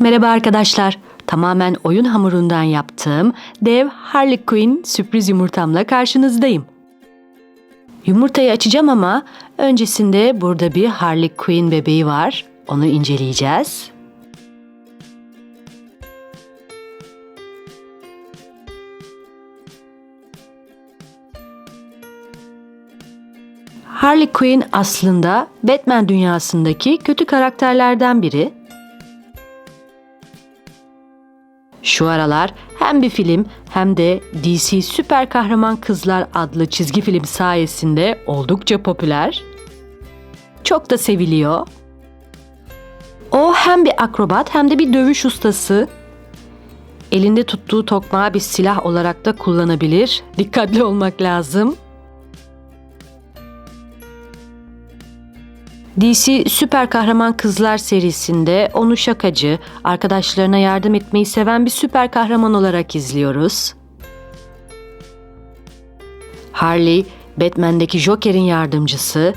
Merhaba arkadaşlar. Tamamen oyun hamurundan yaptığım dev Harley Quinn sürpriz yumurtamla karşınızdayım. Yumurtayı açacağım ama öncesinde burada bir Harley Quinn bebeği var. Onu inceleyeceğiz. Harley Quinn aslında Batman dünyasındaki kötü karakterlerden biri. Şu aralar hem bir film hem de DC Süper Kahraman Kızlar adlı çizgi film sayesinde oldukça popüler. Çok da seviliyor. O hem bir akrobat hem de bir dövüş ustası. Elinde tuttuğu tokmağı bir silah olarak da kullanabilir. Dikkatli olmak lazım. DC Süper Kahraman Kızlar serisinde onu şakacı, arkadaşlarına yardım etmeyi seven bir süper kahraman olarak izliyoruz. Harley, Batman'deki Joker'in yardımcısı,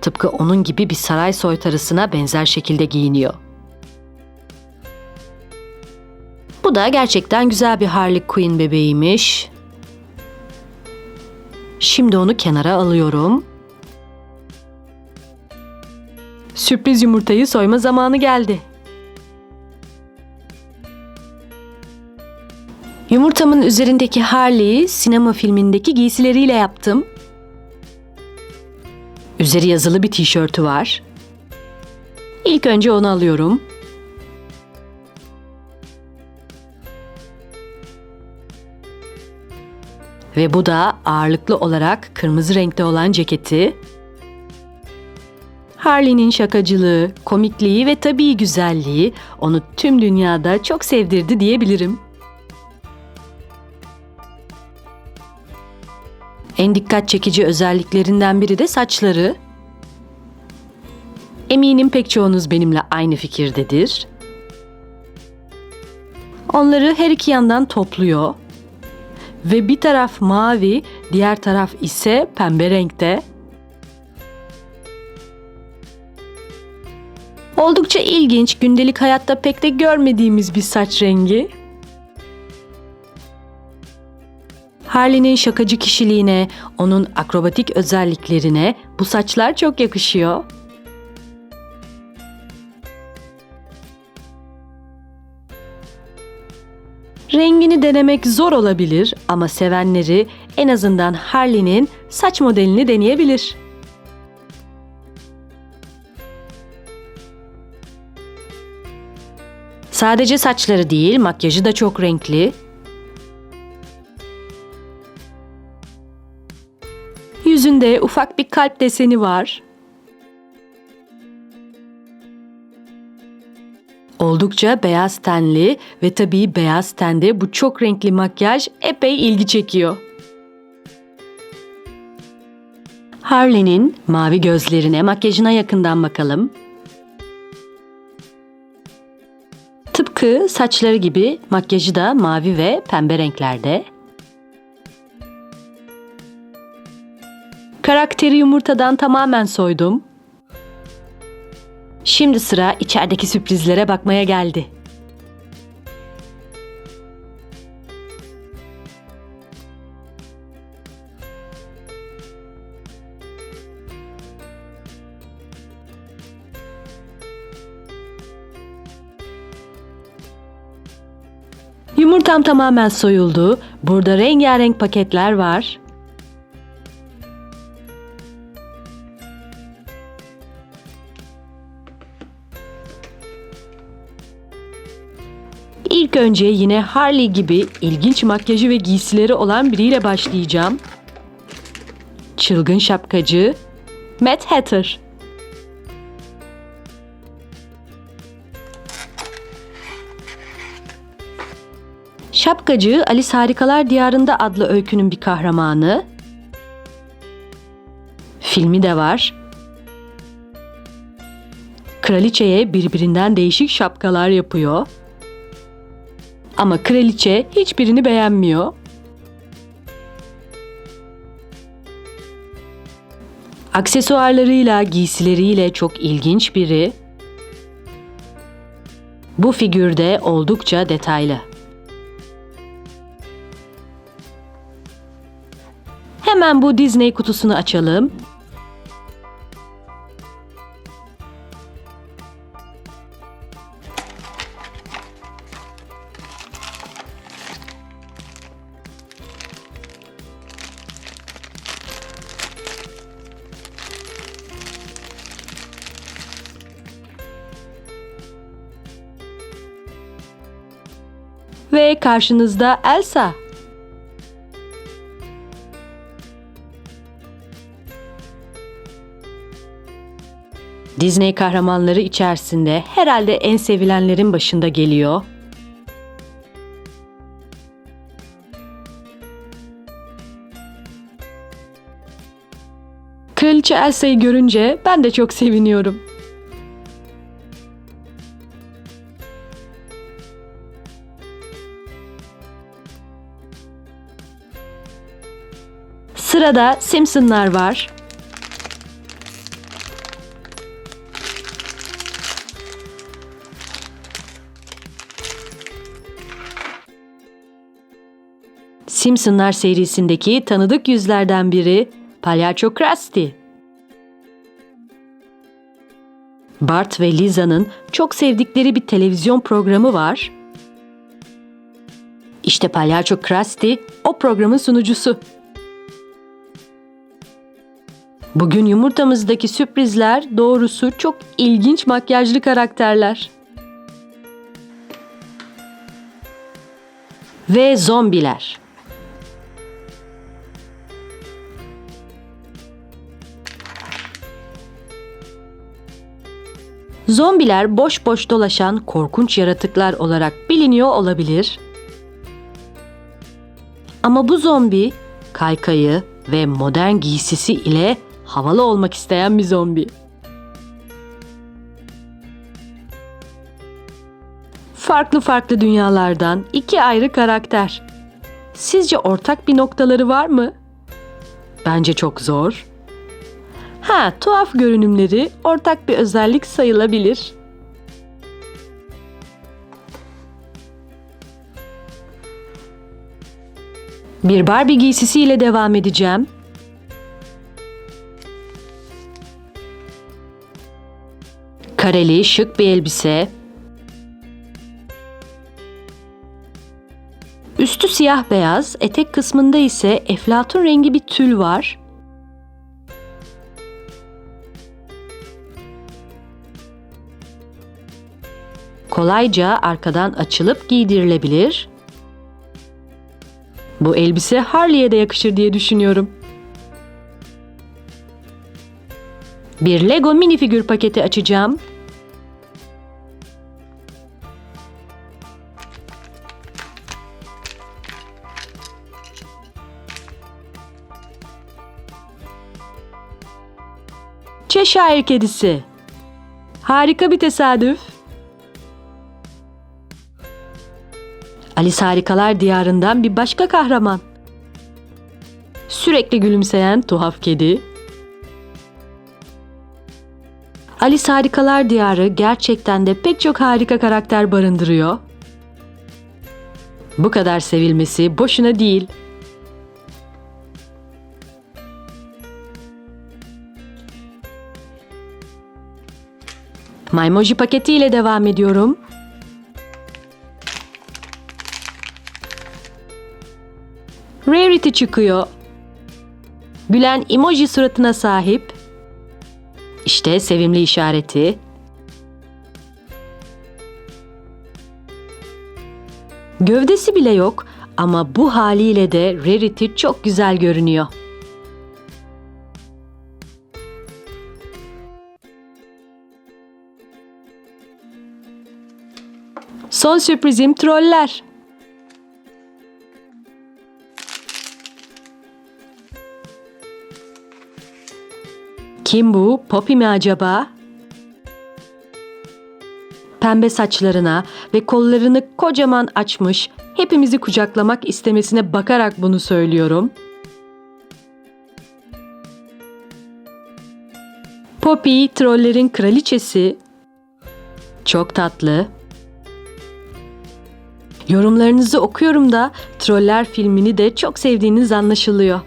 tıpkı onun gibi bir saray soytarısına benzer şekilde giyiniyor. Bu da gerçekten güzel bir Harley Quinn bebeğiymiş. Şimdi onu kenara alıyorum. Sürpriz yumurtayı soyma zamanı geldi. Yumurtamın üzerindeki Harley'i sinema filmindeki giysileriyle yaptım. Üzeri yazılı bir tişörtü var. İlk önce onu alıyorum. Ve bu da ağırlıklı olarak kırmızı renkte olan ceketi. Harley'nin şakacılığı, komikliği ve tabii güzelliği onu tüm dünyada çok sevdirdi diyebilirim. En dikkat çekici özelliklerinden biri de saçları. Eminim pek çoğunuz benimle aynı fikirdedir. Onları her iki yandan topluyor ve bir taraf mavi, diğer taraf ise pembe renkte. Oldukça ilginç, gündelik hayatta pek de görmediğimiz bir saç rengi. Harley'nin şakacı kişiliğine, onun akrobatik özelliklerine bu saçlar çok yakışıyor. Rengini denemek zor olabilir ama sevenleri en azından Harley'nin saç modelini deneyebilir. Sadece saçları değil, makyajı da çok renkli. Yüzünde ufak bir kalp deseni var. Oldukça beyaz tenli ve tabii beyaz tende bu çok renkli makyaj epey ilgi çekiyor. Harley'nin mavi gözlerine, makyajına yakından bakalım. Tıpkı saçları gibi makyajı da mavi ve pembe renklerde. Karakteri yumurtadan tamamen soydum. Şimdi sıra içerideki sürprizlere bakmaya geldi. Yumurtam tamamen soyuldu. Burada rengarenk paketler var. İlk önce yine Harley gibi ilginç makyajı ve giysileri olan biriyle başlayacağım. Çılgın şapkacı Matt Hatter. Şapkacı Alice Harikalar Diyarında adlı öykünün bir kahramanı. Filmi de var. Kraliçeye birbirinden değişik şapkalar yapıyor. Ama kraliçe hiçbirini beğenmiyor. Aksesuarlarıyla, giysileriyle çok ilginç biri. Bu figürde oldukça detaylı. Hemen bu Disney kutusunu açalım. Ve karşınızda Elsa. Disney kahramanları içerisinde herhalde en sevilenlerin başında geliyor. Kraliçe Elsa'yı görünce ben de çok seviniyorum. Sırada Simpsonlar var. Simpsonlar serisindeki tanıdık yüzlerden biri Palyaço Krusty. Bart ve Lisa'nın çok sevdikleri bir televizyon programı var. İşte Palyaço Krusty o programın sunucusu. Bugün yumurtamızdaki sürprizler doğrusu çok ilginç makyajlı karakterler. Ve zombiler. Zombiler boş boş dolaşan korkunç yaratıklar olarak biliniyor olabilir. Ama bu zombi kaykayı ve modern giysisi ile havalı olmak isteyen bir zombi. Farklı farklı dünyalardan iki ayrı karakter. Sizce ortak bir noktaları var mı? Bence çok zor. Ha, tuhaf görünümleri ortak bir özellik sayılabilir. Bir Barbie giysisiyle devam edeceğim. Kareli şık bir elbise. Üstü siyah beyaz, etek kısmında ise eflatun rengi bir tül var. Kolayca arkadan açılıp giydirilebilir. Bu elbise Harley'e de yakışır diye düşünüyorum. Bir Lego minifigür paketi açacağım. Cheshire kedisi. Harika bir tesadüf. Alice Harikalar Diyarı'ndan bir başka kahraman. Sürekli gülümseyen tuhaf kedi. Alice Harikalar Diyarı gerçekten de pek çok harika karakter barındırıyor. Bu kadar sevilmesi boşuna değil. Maymoji paketiyle devam ediyorum. Rarity çıkıyor. Gülen emoji suratına sahip. İşte sevimli işareti. Gövdesi bile yok ama bu haliyle de Rarity çok güzel görünüyor. Son sürprizim troller. Kim bu? Poppy mi acaba? Pembe saçlarına ve kollarını kocaman açmış, hepimizi kucaklamak istemesine bakarak bunu söylüyorum. Poppy, trollerin kraliçesi. Çok tatlı. Yorumlarınızı okuyorum da Troller filmini de çok sevdiğiniz anlaşılıyor.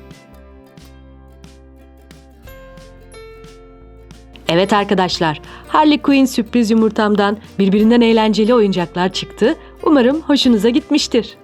Evet arkadaşlar, Harley Quinn sürpriz yumurtamdan birbirinden eğlenceli oyuncaklar çıktı. Umarım hoşunuza gitmiştir.